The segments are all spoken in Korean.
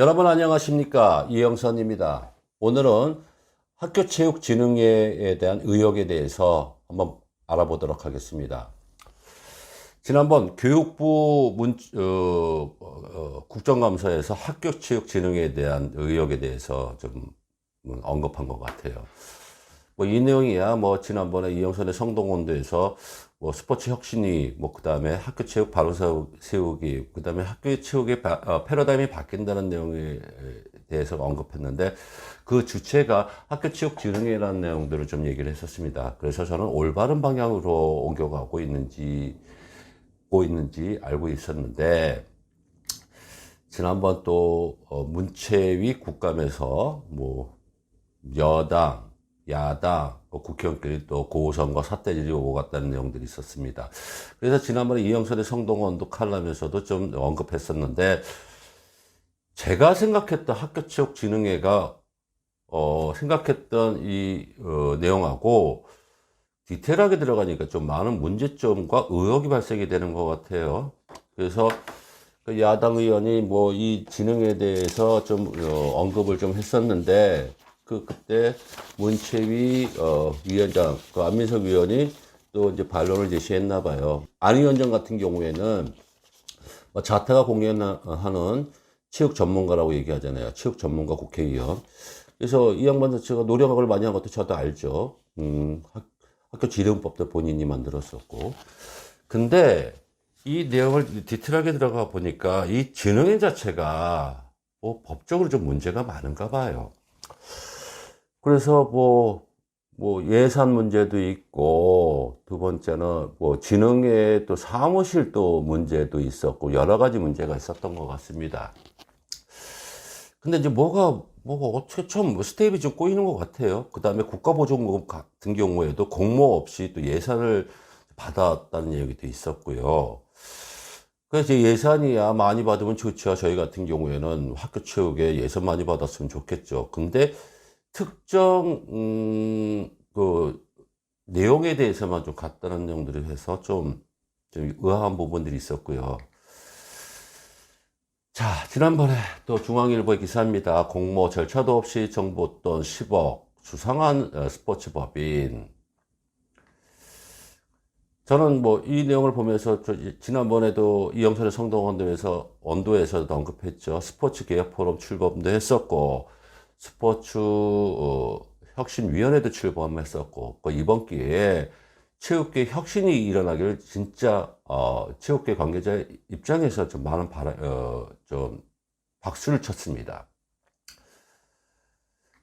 여러분 안녕하십니까 이영선입니다. 오늘은 학교체육진흥회에 대한 의혹에 대해서 한번 알아보도록 하겠습니다. 지난번 교육부 문, 어, 어, 국정감사에서 학교체육진흥회에 대한 의혹에 대해서 좀 언급한 것 같아요. 뭐 이 내용이야 뭐 지난번에 이영선의 성동원도에서 뭐 스포츠 혁신이 뭐 그다음에 학교 체육 바로 세우- 세우기 그다음에 학교 체육의 바- 어, 패러다임이 바뀐다는 내용에 대해서 언급했는데 그 주체가 학교 체육 진흥회라는 내용들을 좀 얘기를 했었습니다. 그래서 저는 올바른 방향으로 옮겨가고 있는지 고 있는지 알고 있었는데 지난번 또 어, 문체위 국감에서 뭐 여당, 야당, 뭐 국회의원끼리 또 고선거 삿대질이 오고 갔다는 내용들이 있었습니다. 그래서 지난번에 이영선의 성동원도 칼럼에서도 좀 언급했었는데 제가 생각했던 학교체육진흥회가 어, 생각했던 이 어, 내용하고 디테일하게 들어가니까 좀 많은 문제점과 의혹이 발생이 되는 것 같아요. 그래서 그 야당 의원이 뭐 이 진흥에 대해서 좀 어, 언급을 좀 했었는데 그 그때 문체위 어, 위원장 그 안민석 위원이 또 이제 반론을 제시했나 봐요. 안 위원장 같은 경우에는 뭐 자타가 공연하는 체육 전문가라고 얘기하잖아요. 체육 전문가 국회의원. 그래서 이 양반 자체가 노력을 많이 한 것도 저도 알죠. 음, 학, 학교 지령법도 본인이 만들었었고. 근데 이 내용을 디테일하게 들어가 보니까 이 진흥회 자체가 뭐 법적으로 좀 문제가 많은가 봐요. 그래서 뭐, 뭐 예산 문제도 있고, 두 번째는 뭐 진흥회 또 사무실 또 문제도 있었고, 여러 가지 문제가 있었던 것 같습니다. 근데 이제 뭐가, 뭐가 어떻게 좀 스텝이 좀 꼬이는 것 같아요. 그 다음에 국가보조금 같은 경우에도 공모 없이 또 예산을 받았다는 얘기도 있었고요. 그래서 예산이야 많이 받으면 좋죠. 저희 같은 경우에는 학교 체육에 예산 많이 받았으면 좋겠죠. 근데 특정, 음, 그, 내용에 대해서만 좀 같다는 내용들을 해서 좀, 좀 의아한 부분들이 있었고요. 자, 지난번에 또 중앙일보의 기사입니다. 공모 절차도 없이 정부 돈 10억, 수상한 어, 스포츠 법인. 저는 뭐 이 내용을 보면서 저 지난번에도 이영선의 성동원도에서 언도에서도 언급했죠. 스포츠 개혁 포럼 출범도 했었고 스포츠 어, 혁신위원회도 출범했었고 그 이번 기회에 체육계 혁신이 일어나기를 진짜 어, 체육계 관계자 입장에서 좀 많은 바라, 어, 좀 박수를 쳤습니다.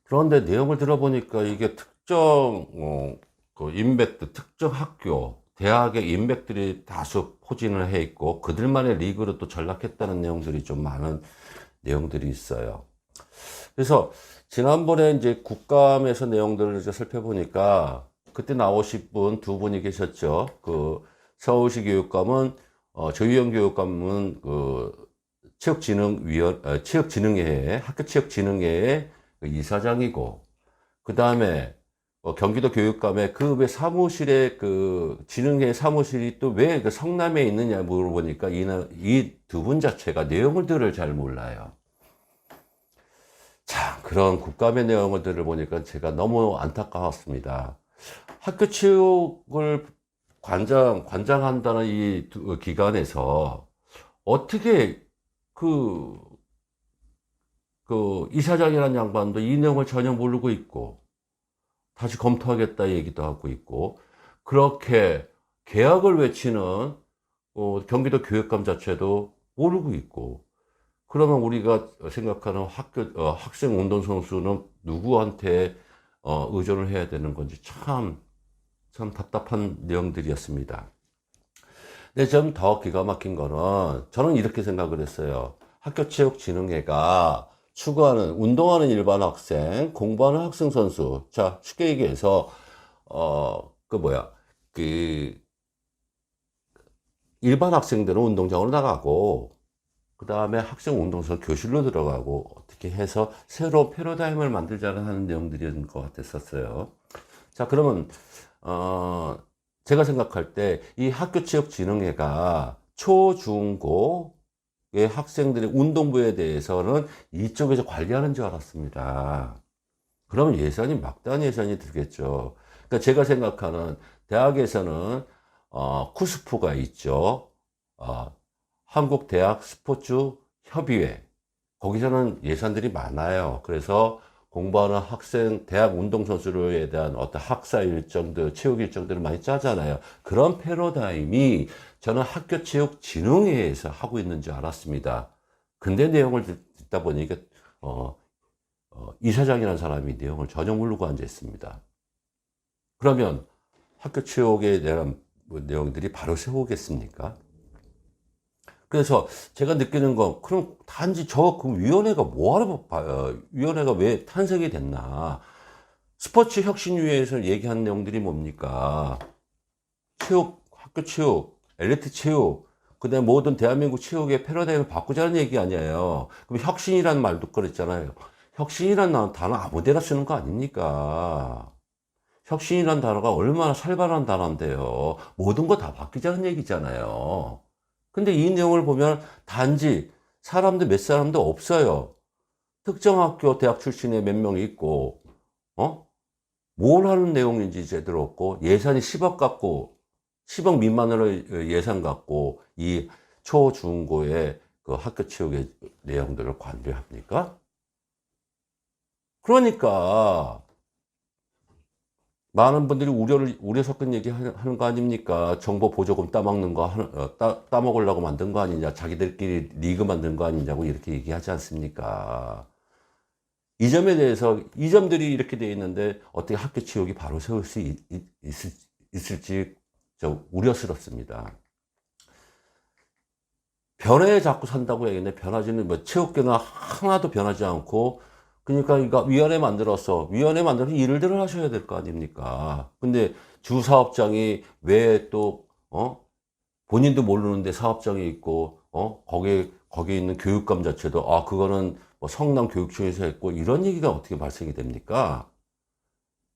그런데 내용을 들어보니까 이게 특정 어, 그 인맥들 특정 학교 대학의 인맥들이 다수 포진을 해 있고 그들만의 리그로 또 전락했다는 내용들이 좀 많은 내용들이 있어요. 그래서 지난번에 이제 국감에서 내용들을 이제 살펴보니까 그때 나오신 분두 분이 계셨죠. 그 서울시 교육감은 어, 조희영 교육감은 그 체육진흥위원 어, 체육진흥회 학교 체육진흥회의 그 이사장이고 그 다음에 어, 경기도 교육감의 그 왜 사무실에 그 진흥회 사무실이 또 왜 그 성남에 있느냐 물어보니까 이 두 분 자체가 내용들을 잘 몰라요. 자, 그런 국감의 내용들을 보니까 제가 너무 안타까웠습니다. 학교 체육을 관장, 관장한다는 이 두- 기관에서 어떻게 그, 그 이사장이라는 양반도 이 내용을 전혀 모르고 있고, 다시 검토하겠다 얘기도 하고 있고, 그렇게 계약을 외치는 어, 경기도 교육감 자체도 모르고 있고, 그러면 우리가 생각하는 학교, 어, 학생 운동 선수는 누구한테 어, 의존을 해야 되는 건지 참, 참 답답한 내용들이었습니다. 근데 좀 더 기가 막힌 거는 저는 이렇게 생각을 했어요. 학교 체육진흥회가 추구하는, 운동하는 일반 학생, 공부하는 학생 선수. 자, 쉽게 얘기해서, 어, 그 뭐야, 그, 일반 학생들은 운동장으로 나가고, 그 다음에 학생 운동선 교실로 들어가고, 어떻게 해서 새로운 패러다임을 만들자는 하는 내용들인 것 같았었어요. 자, 그러면, 어, 제가 생각할 때 이 학교 체육 진흥회가 초, 중, 고, 학생들의 운동부에 대해서는 이쪽에서 관리하는 줄 알았습니다. 그러면 예산이 막대한 예산이 들겠죠. 그러니까 제가 생각하는 대학에서는 어, 쿠스프가 있죠. 어, 한국대학 스포츠 협의회. 거기서는 예산들이 많아요. 그래서 공부하는 학생, 대학 운동선수에 대한 어떤 학사 일정들, 체육 일정들을 많이 짜잖아요. 그런 패러다임이 저는 학교 체육 진흥회에서 하고 있는 줄 알았습니다. 근데 내용을 듣다 보니까, 어, 어, 이사장이라는 사람이 내용을 전혀 모르고 앉아 있습니다. 그러면 학교 체육에 대한 뭐 내용들이 바로 세우겠습니까? 그래서 제가 느끼는 건 그럼 단지 저그 위원회가 뭐하러 봐- 위원회가 왜 탄생이 됐나? 스포츠 혁신위에서 얘기한 내용들이 뭡니까? 체육 학교 체육 엘리트 체육 그다음 모든 대한민국 체육의 패러다임을 바꾸자는 얘기 아니에요. 그럼 혁신이라는 말도 그랬잖아요. 혁신이라는 단어 아무데나 쓰는 거 아닙니까? 혁신이라는 단어가 얼마나 살벌한 단어인데요. 모든 거 다 바뀌자는 얘기잖아요 근데 이 내용을 보면 단지 사람들 몇 사람도 없어요. 특정 학교 대학 출신의 몇 명이 있고, 어? 뭘 하는 내용인지 제대로 없고, 예산이 10억 갖고, 10억 미만으로 예산 갖고, 이 초, 중, 고의 그 학교 체육의 내용들을 관리합니까? 그러니까, 많은 분들이 우려를, 우려 섞은 얘기 하- 하는 거 아닙니까? 정보 보조금 따먹는 거, 어, 따, 따먹으려고 만든 거 아니냐? 자기들끼리 리그 만든 거 아니냐고 이렇게 얘기하지 않습니까? 이 점에 대해서, 이 점들이 이렇게 돼 있는데, 어떻게 학교 체육이 바로 세울 수 있, 있을, 있을지, 저 우려스럽습니다. 변화에 자꾸 산다고 얘기했는데, 변하지는 뭐, 체육계는 하나도 변하지 않고, 그러니까 이거 위원회 만들어서 위원회 만들어서 일들을 하셔야 될 거 아닙니까? 근데 주 사업장이 왜 또 어? 본인도 모르는데 사업장이 있고 어? 거기에 거기에 있는 교육감 자체도 아 그거는 뭐 성남 교육청에서 했고 이런 얘기가 어떻게 발생이 됩니까?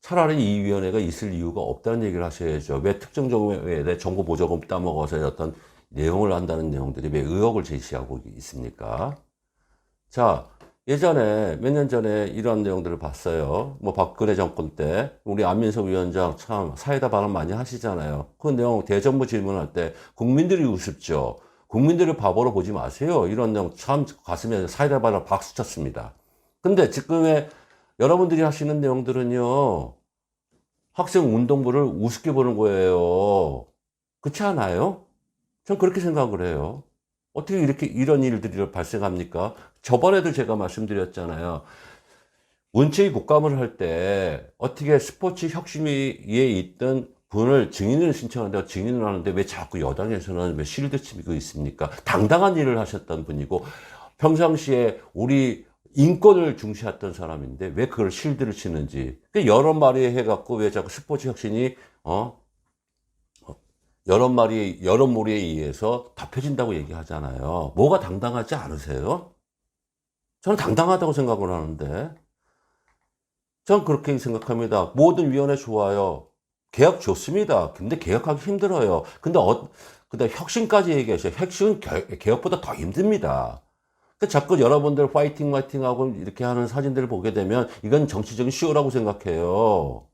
차라리 이 위원회가 있을 이유가 없다는 얘기를 하셔야죠. 왜 특정 정부에 정보 보조금 따먹어서 어떤 내용을 한다는 내용들이 왜 의혹을 제시하고 있습니까? 자, 예전에 몇 년 전에 이런 내용들을 봤어요. 뭐 박근혜 정권 때 우리 안민석 위원장 참 사회다 발언 많이 하시잖아요. 그 내용 대정부 질문할 때 국민들이 우습죠. 국민들을 바보로 보지 마세요. 이런 내용 참 가슴에 사회다 발언 박수 쳤습니다. 근데 지금의 여러분들이 하시는 내용들은요. 학생 운동부를 우습게 보는 거예요. 그렇지 않아요? 전 그렇게 생각을 해요. 어떻게 이렇게 이런 일들이 발생합니까? 저번에도 제가 말씀드렸잖아요. 문체위 국감을 할 때 어떻게 스포츠 혁신위에 있던 분을 증인을 신청하는데 증인을 하는데 왜 자꾸 여당에서는 왜 실드 치고 있습니까? 당당한 일을 하셨던 분이고 평상시에 우리 인권을 중시했던 사람인데 왜 그걸 실드를 치는지 그 여러 마리 해갖고 왜 자꾸 스포츠 혁신이 어 여러 마리, 여러 몰이에 의해서 덮여진다고 얘기하잖아요. 뭐가 당당하지 않으세요? 저는 당당하다고 생각을 하는데, 전 그렇게 생각합니다. 모든 위원회 좋아요. 개혁 좋습니다. 근데 개혁하기 힘들어요. 근데 어, 근데 혁신까지 얘기하셔요. 혁신은 개- 개혁보다 더 힘듭니다. 그 자꾸 여러분들 파이팅 파이팅 하고 이렇게 하는 사진들을 보게 되면 이건 정치적인 쇼라고 생각해요.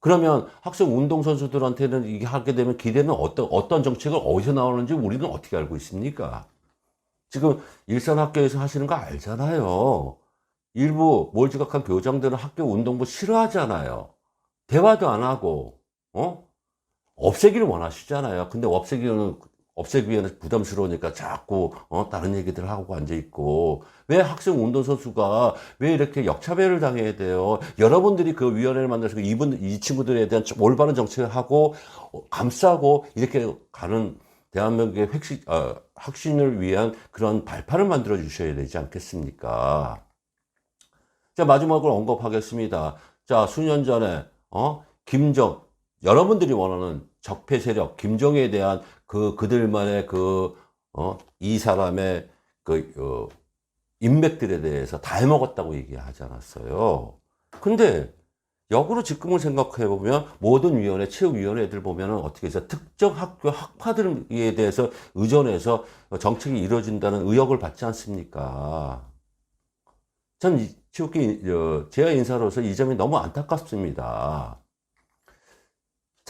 그러면 학생 운동선수들한테는 이게 하게 되면 기대는 어떤, 어떤 정책을 어디서 나오는지 우리는 어떻게 알고 있습니까? 지금 일선 학교에서 하시는 거 알잖아요. 일부 몰지각한 교장들은 학교 운동부 싫어하잖아요. 대화도 안 하고, 어? 없애기를 원하시잖아요. 근데 없애기는, 없애기에는 부담스러우니까 자꾸, 어, 다른 얘기들 하고 앉아 있고, 왜 학생 운동 선수가 왜 이렇게 역차별을 당해야 돼요? 여러분들이 그 위원회를 만들어서 그 이분, 이 친구들에 대한 올바른 정책을 하고, 어, 감싸고, 이렇게 가는 대한민국의 획신, 어, 혁신을 위한 그런 발판을 만들어 주셔야 되지 않겠습니까? 자, 마지막으로 언급하겠습니다. 자, 수년 전에, 어, 김정, 여러분들이 원하는 적폐 세력, 김정에 대한 그, 그들만의 그, 어, 이 사람의 그, 어, 인맥들에 대해서 다 해먹었다고 얘기하지 않았어요. 근데 역으로 직금을 생각해 보면 모든 위원회, 체육위원회 애들 보면은 어떻게 해서 특정 학교 학파들에 대해서 의존해서 정책이 이루어진다는 의혹을 받지 않습니까? 전 이- 체육계 어, 제야 인사로서 이 점이 너무 안타깝습니다.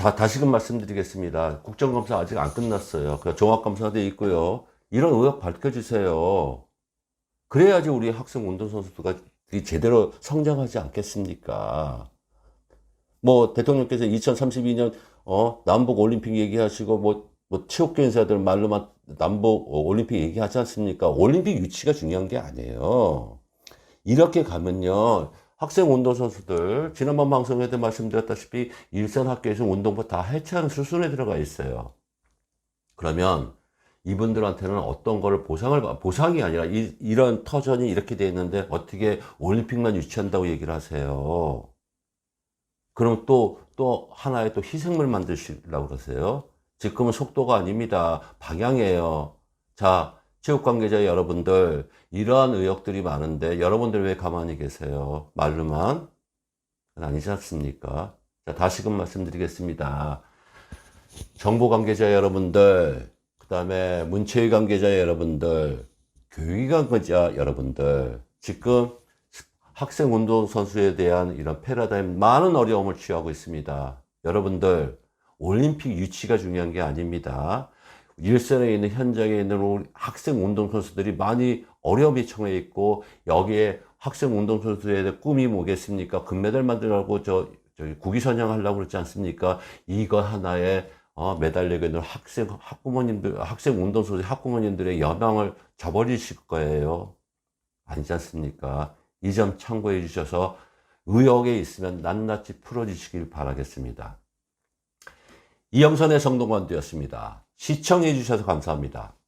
자, 다시금 말씀드리겠습니다. 국정감사 아직 안 끝났어요. 그 종합감사도 있고요. 이런 의혹 밝혀주세요. 그래야지 우리 학생 운동선수가 제대로 성장하지 않겠습니까? 뭐, 대통령께서 2032년, 어, 남북 올림픽 얘기하시고, 뭐, 뭐, 체육계 인사들 말로만 남북 올림픽 얘기하지 않습니까? 올림픽 유치가 중요한 게 아니에요. 이렇게 가면요. 학생 운동 선수들, 지난번 방송에 도 말씀드렸다시피, 일선 학교에서 운동부 다 해체하는 수순에 들어가 있어요. 그러면, 이분들한테는 어떤 거를 보상을, 받- 보상이 아니라, 이, 이런 터전이 이렇게 돼 있는데, 어떻게 올림픽만 유치한다고 얘기를 하세요? 그럼 또, 또 하나의 또 희생물 만드시려고 그러세요? 지금은 속도가 아닙니다. 방향이에요. 자, 체육 관계자 여러분들, 이러한 의혹들이 많은데, 여러분들 왜 가만히 계세요? 말로만? 아니지 않습니까? 자, 다시금 말씀드리겠습니다. 정보 관계자 여러분들, 그 다음에 문체위 관계자 여러분들, 교육위 관계자 여러분들, 지금 학생 운동 선수에 대한 이런 패러다임 많은 어려움을 취하고 있습니다. 여러분들 올림픽 유치가 중요한 게 아닙니다. 일선에 있는 현장에 있는 우리 학생 운동 선수들이 많이 어려움이 처해 있고 여기에 학생 운동 선수의 꿈이 뭐겠습니까? 금메달 만들라고 저 저기 국위 선양하려고 그러지 않습니까? 이거 하나에 어, 매달리게 되는 학생 학부모님들 학생 운동 선수 학부모님들의 여망을 저버리실 거예요. 아니지 않습니까? 이 점 참고해 주셔서 의혹에 있으면 낱낱이 풀어주시길 바라겠습니다. 이영선의 성동관 되었습니다. 시청해 주셔서 감사합니다.